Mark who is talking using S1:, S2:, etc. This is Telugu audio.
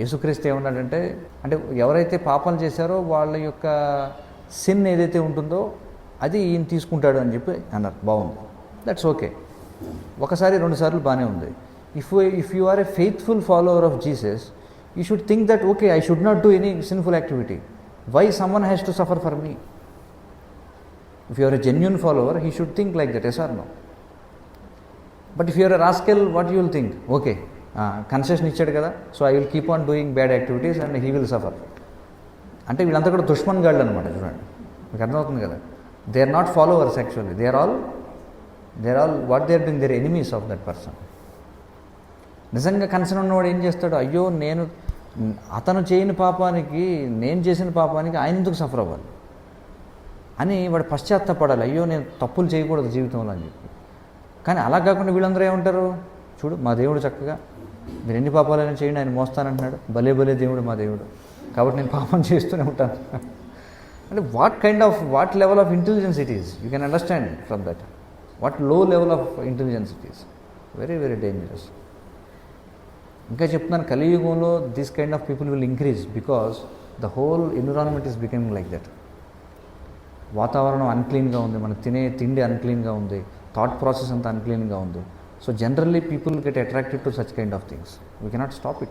S1: యేసుక్రీస్తు ఏమన్నాడంటే అంటే ఎవరైతే పాపాలు చేశారో వాళ్ళ యొక్క సిన్ ఏదైతే ఉంటుందో అది ఈయన తీసుకుంటాడు అని చెప్పి అన్నారు. బాగుంది. దట్స్ ఓకే ఒకసారి రెండు సార్లు బాగానే ఉంది. If if you are a faithful follower of Jesus you should think that okay I should not do any sinful activity why someone has to suffer for me if you are a genuine follower he should think like that yes or no but if you're rascal what you will think okay concession ఇచ్చాడు కదా. So I will keep on doing bad activities and he will suffer అంటే వీళ్ళంతా కూడా దుష్మన్ గాళ్ళు అనమాట చూడండి. మీకు అర్థమవుతుంది కదా. They are not followers actually they are all they are all what they are doing their enemies of that person నిజంగా కన్సర్న్ ఉన్నవాడు ఏం చేస్తాడు? అయ్యో నేను అతను చేయని పాపానికి నేను చేసిన పాపానికి ఆయన ఎందుకు సఫర్ అవ్వాలి? అని వాడు పశ్చాత్తపడాలి. అయ్యో నేను తప్పులు చేయకూడదు జీవితంలో అని చెప్పి. కానీ అలా కాకుండా వీళ్ళందరూ ఏమంటారు? చూడు మా దేవుడు చక్కగా మీరు ఎన్ని పాపాలైనా చేయండి ఆయన మోస్తానంటున్నాడు. భలే భలే దేవుడు మా దేవుడు. కాబట్టి నేను పాపం చేస్తూనే ఉంటాను. అంటే what kind of what level of intelligence it is you can understand from that వాట్లో level of intelligence it is very very dangerous ఇంకా చెప్తున్నాను కలియుగంలో this kind of people will increase because the whole environment is becoming like that వాతావరణం అన్క్లీన్గా ఉంది మనం తినే తిండి అన్క్లీన్గా ఉంది థాట్ ప్రాసెస్ అంతా అన్క్లీన్గా ఉంది. So generally people get attracted to such kind of things. We cannot stop it.